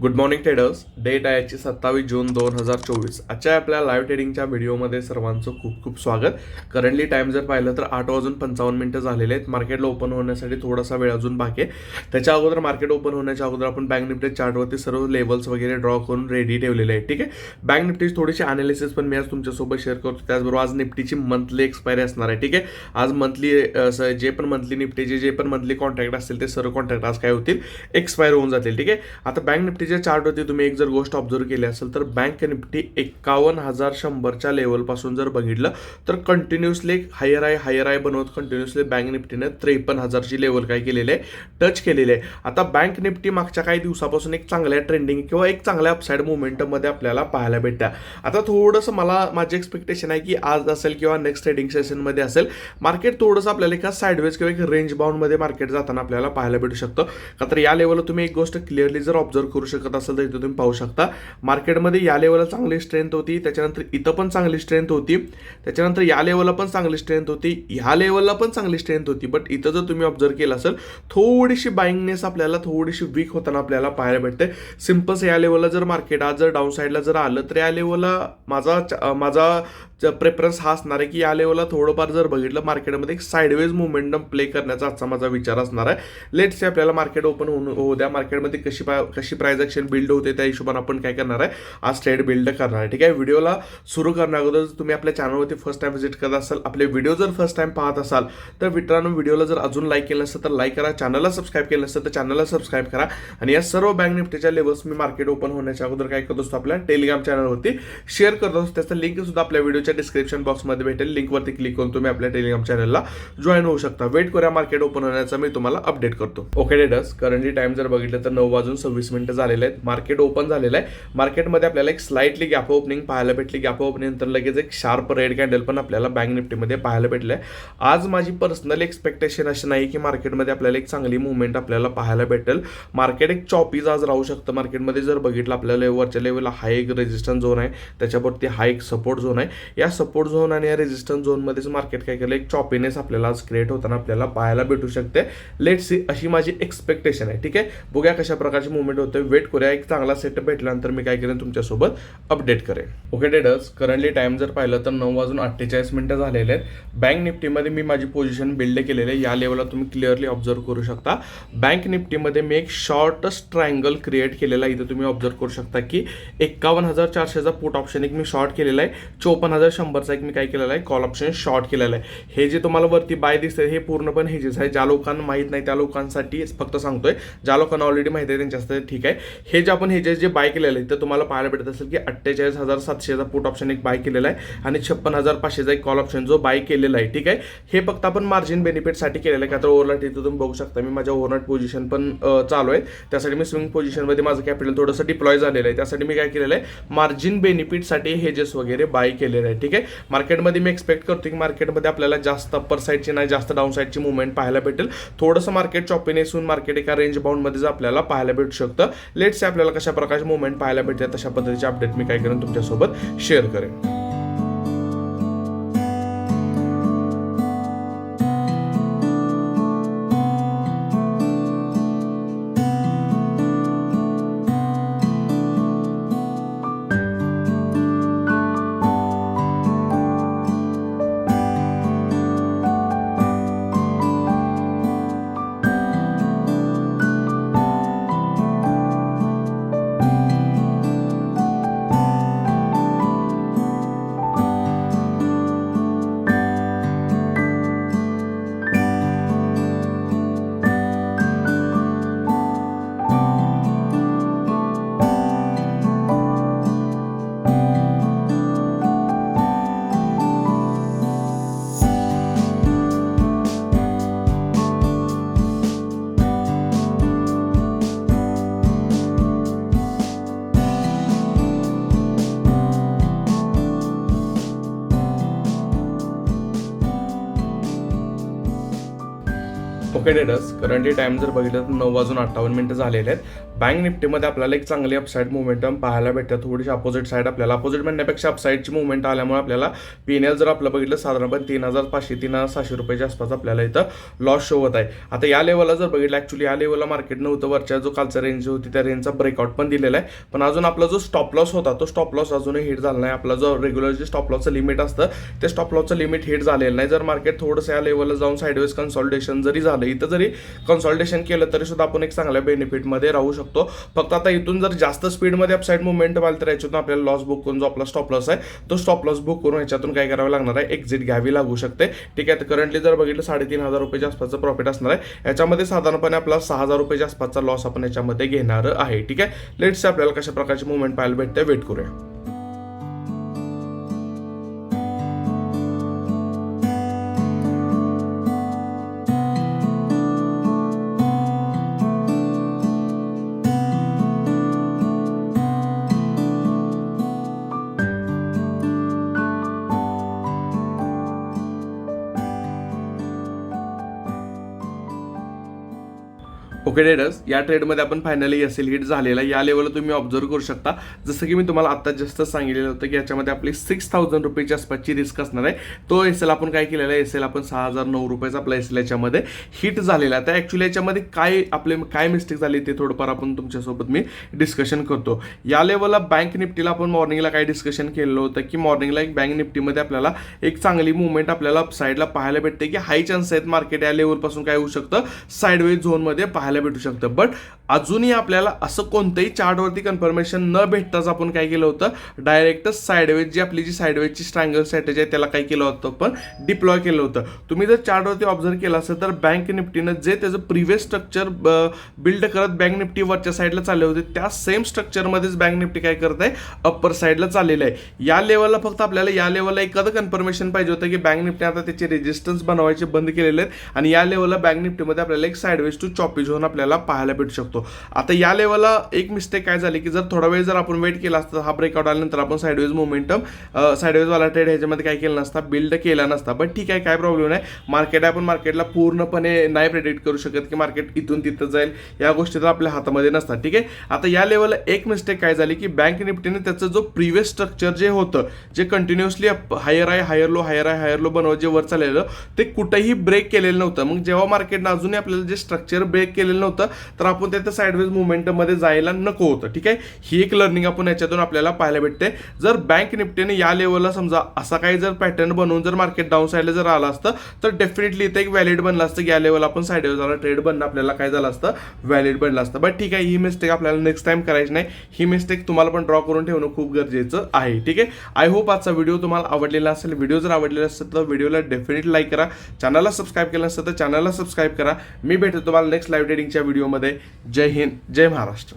good morning traders. Date आहे याची सत्तावीस जून दोन हजार चोवीस. आजच्या आपल्या लाईव्ह ट्रेडिंगच्या व्हिडिओमध्ये सर्वांचं खूप खूप स्वागत. करंटली टाइम जर पाहिलं तर आठ वाजून पंचावन्न मिनटं झालेले आहेत. मार्केटला ओपन होण्यासाठी थोडासा वेळ अजून बाकी आहे. त्याच्या अगोदर मार्केट ओपन होण्याच्या अगोदर आपण बँक निफ्टी चार्टवरती सर्व लेवल्स वगैरे ड्रॉ करून रेडी ठेवलेले आहे ठीक आहे? बँक निफ्टीची थोडीशी अनालिसिस पण मी आज तुमच्यासोबत शेअर करतो. त्याचबरोबर आज निफ्टीची मंथली एक्सपायरी असणार आहे. ठीक आहे? आज मंथली जे पण मंथली निफ्टीचे जे पण मंथली कॉन्ट्रॅक्ट असतील ते सर्व कॉन्ट्रॅक्ट आज काय होतील? एक्सपायर होऊन जातील. ठीक आहे? आता बँक निफ्टीच्या चार्टवरती तुम्ही एक जर गोष्ट ऑब्झर्व केली असेल तर बँक निफ्टी एकावन्न हजार शंभरच्या लेवलपासून जर बघितलं तर कंटिन्युअसली एक हायर आय हायर आय बनवत कंटिन्युअसली बँक निफ्टीने त्रेपन्न हजारची लेवल काय केलेली आहे? टच केलेली आहे. आता बँक निफ्टी मागच्या काही दिवसापासून एक चांगल्या ट्रेंडिंग किंवा एक चांगल्या अपसाईड मुवमेंटमध्ये आपल्याला पाहायला भेटत्या आता थोडंसं मला माझी एक्सपेक्टेशन आहे की आज असेल किंवा नेक्स्ट ट्रेडिंग सेशनमध्ये असेल मार्केट थोडंसं आपल्याला एका साईडवेज किंवा एक रेंज बाउंडमध्ये मार्केट जाताना आपल्याला पाहायला भेटू शकतं. का तर या लेवलला तुम्ही एक गोष्ट क्लिअरली जर ऑब्झर्व करू शकत असाल तर इथं तुम्ही पाहू शकता. शकता. मार्केटमध्ये या लेवलला चांगली स्ट्रेंथ होती. त्याच्यानंतर इथं पण चांगली स्ट्रेंथ होती. त्याच्यानंतर या लेवलला पण चांगली स्ट्रेंथ होती. ह्या लेवलला पण चांगली स्ट्रेंथ होती. बट इथं जर तुम्ही ऑब्झर्व केलं असेल थोडीशी बाईंगनेस आपल्याला थोडीशी वीक होताना आपल्याला पाहायला भेटते सिम्पल्स या लेवलला जर मार्केट आज जर डाऊन साईडला जर आलं तर या लेवलला माझा च- माझा प्रेफरन्स हा असणार आहे की या लेवलला थोडंफार जर बघितलं मार्केटमध्ये एक साईडवेज मुवमेंटम प्ले करण्याचा आजचा माझा विचार असणार आहे. लेट से आपल्याला मार्केट ओपन होऊन होऊ द्या मार्केटमध्ये कशी पा कशी प्रायझॅक्शन ॲक्शन बिल्ड होते त्या हिशोबाने आपण काय करणार आहे? आज ट्रेड बिल्ड करणार आहे. ठीक आहे? व्हिडिओला सुरू करण्या अगोदर जर तुम्ही आपल्या चॅनलवरती फर्स्ट टाइम व्हिजिट करत असाल आपले व्हिडिओ जर फर्स्ट टाइम पाहत असाल तर मित्रांनो व्हिडिओला जर अजून लाईक केलं नसेल तर लाईक करा. चॅनलला सबस्क्राईब केलं नसेल तर चॅनलला सबस्क्राईब करा. आणि या सर्व बँक निफ्टीच्या लेवल्स मी मार्केट ओपन होण्याच्या अगोदर काय करत असतो आपल्या टेलिग्राम चॅनलवरती शेअर करत असतो. त्याचा लिंक सुद्धा आपल्या व्हिडिओच्या डिस्क्रिप्शन बॉक्समध्ये भेटेल. लिंकवरती क्लिक करून तुम्ही आपल्या टेलिग्राम चॅनलला जॉईन होऊ शकता. वेट करूया मार्केट ओपन होण्याचा मी तुम्हाला अपडेट करतो. ओके डेटस करंटली टाइम जर बघितलं तर नऊ वाजून सव्वीस मिनिटं झालेले आहेत. मार्केट ओपन झालेलं आहे. मार्केटमध्ये आपल्याला एक स्लाइटली गॅप ओपनिंग पाहायला भेटली. गॅप ओपनिंग नंतर लगेच एक शार्प रेड कॅन्डल पण आपल्याला बँक निफ्टीमध्ये पाहायला भेटलं आहे आज माझी पर्सनल एक्सपेक्टेशन अशी नाही की मार्केटमध्ये आपल्याला एक चांगली मुवमेंट आपल्याला पाहायला भेटेल. मार्केट एक चॉपीज आज राहू शकतं. मार्केटमध्ये जर बघितलं आपल्याला वरच्या लेवलला हाय एक रेजिस्टन्स झोन आहे. त्याच्यावरती हा एक सपोर्ट झोन आहे. या सपोर्ट झोन आणि या रेजिस्टन्स झोनमध्येच मार्केट काय केलं? एक चॉपीनेस आपल्याला आज क्रिएट होताना आपल्याला पाहायला भेटू शकते. लेट सी अशी माझी एक्सपेक्टेशन आहे. ठीक आहे? बघूया कशा प्रकारची मुवमेंट होते वेट करूया. एक चांगला सेटअप भेटल्यानंतर मी काय करेन? तुमच्यासोबत अपडेट करेन. ओके डेडर्स करंटली टाइम जर पाहिलं तर नऊ वाजून अठ्ठेचाळीस मिनिटं झालेले आहेत. बँक निफ्टीमध्ये मी माझी पोझिशन बिल्ड केलेली आहे. या लेवलला तुम्ही क्लिअरली ऑब्झर्व करू शकता. बँक निफ्टीमध्ये मी एक शॉर्ट ट्रायंगल क्रिएट केलेला आहे. इथं तुम्ही ऑब्झर्व करू शकता की एकावन्न हजार चारशेचा पुट ऑप्शन एक मी शॉर्ट केलेला आहे. चोपन्न हजार शंभरचा एक मी काय केलेला आहे. कॉल ऑप्शन शॉर्ट केलेला आहे. हे जे तुम्हाला वरती बाय दिसते हे पूर्णपणे हेजेस आहे ज्या लोकांना माहीत नाही त्या लोकांसाठी फक्त सांगतोय. ज्या लोकांना ऑलरेडी माहिती आहे त्यांच्यासाठी ठीक आहे. हे जे आपण हेजेस जे बाय केलेलं आहे तर तुम्हाला पाहायला भेटत असेल की अठ्ठेचाळीस हजार सातशेचा पुट ऑप्शन एक बाय केलेला आहे आणि छप्पन हजार पाचशेचा एक कॉल ऑप्शन जो बाय केलेला आहे ठीक आहे. हे फक्त आपण मार्जिन बेनिफिटसाठी केलेलं आहे का तर ओव्हरनाईट इथं तुम्ही बघू शकता. मी माझ्या ओव्हरनाईट पोझिशन पण चालू आहे. त्यासाठी मी स्विंग पोझिशनमध्ये माझं कॅपिटल थोडंसं डिप्लॉय झालेलं आहे. त्यासाठी मी काय केलेलं आहे? मार्जिन बेनिफिटसाठी हेजेस वगैरे बाय केलेले आहे. ठीक आहे? मार्केटमध्ये मी एक्सपेक्ट करतो की मार्केटमध्ये आपल्याला जास्त अप्पर साईडची नाही जास्त डाऊन साईडची मुवमेंट पाहायला भेटेल. थोडंसं मार्केट चॉपिनेस होऊन मार्केट एका रेंज बाउंडमध्येच आपल्याला पाहायला भेटू शकतं. लेट्स आपल्याला कशा प्रकारचे मुवमेंट पाहायला भेटते तशा पद्धतीचे अपडेट मी काय करेन तुमच्यासोबत शेअर करेन. ओके करंटली टाइम जर बघितलं तर नऊ वाजून अठ्ठावन्न मिनिटं झालेले आहेत. बँक निफ्टीमध्ये आपल्याला एक चांगली अपसाईड मुवमेंटम पाहायला भेटतं. थोडीशी अपोजिट साईड आपल्याला. अपोजिट म्हणण्यापेक्षा अपसाईडची मुवमेंट आल्यामुळे आपल्याला पी एन एल जर आपलं बघितलं साधारणपणे तीन हजार पाचशे तीन हजार सहाशे रुपयाच्या आसपास आपल्याला इथं लॉस शो होत आहे. आता या लेवलला जर बघितलं ॲक्च्युली या लेवलला मार्केट नव्हतं. वरच्या जो कालचा रेंज होती त्या रेंजचा ब्रेकआउट पण दिलेला आहे. पण अजून आपला जो स्टॉप लॉस होता तो स्टॉप लॉस अजूनही हिट झाला नाही. आपला जो रेग्युलर जे स्टॉप लॉसचं लिमिट असतं ते स्टॉप लॉसचं लिमिट हिट झालेलं नाही. जर मार्केट थोडंसं या लेवलला जाऊन साईडवेज कन्सॉल्टेशन जरी झालं इथं जरी कन्सॉल्टेशन केलं तरी सुद्धा आपण एक चांगल्या बेनिफिटमध्ये राहू शकतो. फक्त आता इथून जर जास्त स्पीडमध्ये अपसाईड मुवमेंट व्हायला तर याच्यातून आपल्याला लॉस बुक करून जो आपला स्टॉप लॉस आहे तो स्टॉप लॉस बुक करून याच्यातून काय करावं लागणार आहे? एक्झिट घ्यावी लागू शकते. ठीक आहे तर करंटली जर बघितलं साडेतीन हजार रुपयाच्या आसपासचं प्रॉफिट असणार आहे. याच्यामध्ये साधारणपणे आपला सहा हजार रुपयाच्या आसपासचा लॉस आपण याच्यामध्ये घेणार आहे. ठीक आहे? लेट्स आपल्याला कशा प्रकारची मुवमेंट पाहायला भेटते. वेट करूया. ओके या ट्रेडमध्ये आपण फायनली एस एल हिट झालेला या लेवलला तुम्ही ऑब्झर्व करू शकता. जसं की मी तुम्हाला आता जास्त सांगितलेलं होतं की याच्यामध्ये आपली सिक्स थाउजंड रुपयेच्या आसपासची रिस्क असणार आहे. तो एस एल आपण काय केलेला आहे? एस एल आपण सहा हजार नऊ रुपयाचा आपला एस एल याच्यामध्ये हिट झालेला आहे. तर ॲक्च्युली याच्यामध्ये काय आपले काय मिस्टेक झाली ते थोडंफार आपण तुमच्यासोबत मी डिस्कशन करतो. या लेवलला बँक निफ्टीला आपण मॉर्निंगला काय डिस्कशन केलेलं होतं की मॉर्निंगला एक बँक निफ्टीमध्ये आपल्याला एक चांगली मुवमेंट आपल्याला साईडला पाहायला भेटते की हाय चान्स आहेत मार्केट या लेवलपासून काय होऊ शकतं? साईडवेज झोनमध्ये पाहायला भेटू शकतं. बट अजूनही आपल्याला असं कोणतंही चार्टवरती कन्फर्मेशन न भेटताच आपण काय केलं होतं? डायरेक्टच साईडवेज जी आपली जी साईडवेजची स्ट्रँगल स्ट्रॅटेजी आहे त्याला काय केलं होतं. आपण डिप्लॉय केलं होतं. तुम्ही जर चार्टवरती ऑब्झर्व केलं असेल तर बँक निफ्टीनं जे त्याचं प्रिव्हियस स्ट्रक्चर बिल्ड करत बँक निफ्टी वरच्या साईडला चालले होते त्या सेम स्ट्रक्चरमध्येच बँक निफ्टी काय करत आहे अप्पर साईडला चाललेलं आहे. या लेवलला फक्त आपल्याला या लेवलला एखादं कन्फर्मेशन पाहिजे होतं की बँक निफ्टी आता त्याचे रेजिस्टन्स बनवायचे बंद केलेले आहेत. आणि या लेवलला बँक निफ्टीमध्ये आपल्याला एक साईडवेज टू चॉपी झोन आपल्याला पाहायला भेटू शकतो. आता या लेवलला एक मिस्टेक काय झाली की जर थोडा वेळ जर आपण वेट केला असता हा ब्रेकआउट आल्यानंतर आपण साईडवेज मोमेंटम साईडवेजवाला ट्रेड ह्याच्यामध्ये काय केलं नसता बिल्ड केला नसता. बट ठीक आहे काय प्रॉब्लेम नाही. मार्केट आपण मार्केटला पूर्णपणे नाही प्रेडिक्ट करू शकत की मार्केट इथून तिथं जाईल. या गोष्टी तर आपल्या हातामध्ये नसतात ठीक आहे? आता या लेवलला एक मिस्टेक काय झाली की बँक निफ्टीने त्याचं जो प्रिव्हियस स्ट्रक्चर जे होतं जे कंटिन्युअसली हायर आहे हायर लो हायर आहे हायर लो बनवत जे वर चाललेलं ते कुठेही ब्रेक केलेलं नव्हतं. मग जेव्हा मार्केटनं अजूनही आपल्याला जे स्ट्रक्चर ब्रेक केलेलं नव्हतं तर आपण त्या साईडवेज मुवमेंटमध्ये जायला नको होतं ठीक आहे? ही एक लर्निंग आपण याच्यातून आपल्याला पाहायला भेटते. जर बँक निफ्टीने या लेवलला समजा असा काही जर पॅटर्न बनवून जर मार्केट डाऊन साईडला जर आलं असतं तर डेफिनेटली इथे एक व्हॅलिड बनलं असतं या लेवल आपण साईडवेजला ट्रेड बनणं आपल्याला काय झालं असतं? व्हॅलिड बनलं असतं. बट ठीक आहे ही मिस्टेक आपल्याला नेक्स्ट टाइम करायची नाही. ही मिस्टेक तुम्हाला पण ड्रॉ करून ठेवणं खूप गरजेचं आहे ठीक आहे? आय होप आजचा व्हिडिओ तुम्हाला आवडलेला असेल. व्हिडिओ जर आवडलेला असेल तर व्हिडिओला डेफिनेटली लाईक करा. चॅनलला सबस्क्राईब केलं असेल तर चॅनलला सबस्क्राईब करा. मी भेटतो तुम्हाला नेक्स्ट लाईव्ह ट्रेडिंगच्या व्हिडिओमध्ये. जय हिंद जय महाराष्ट्र.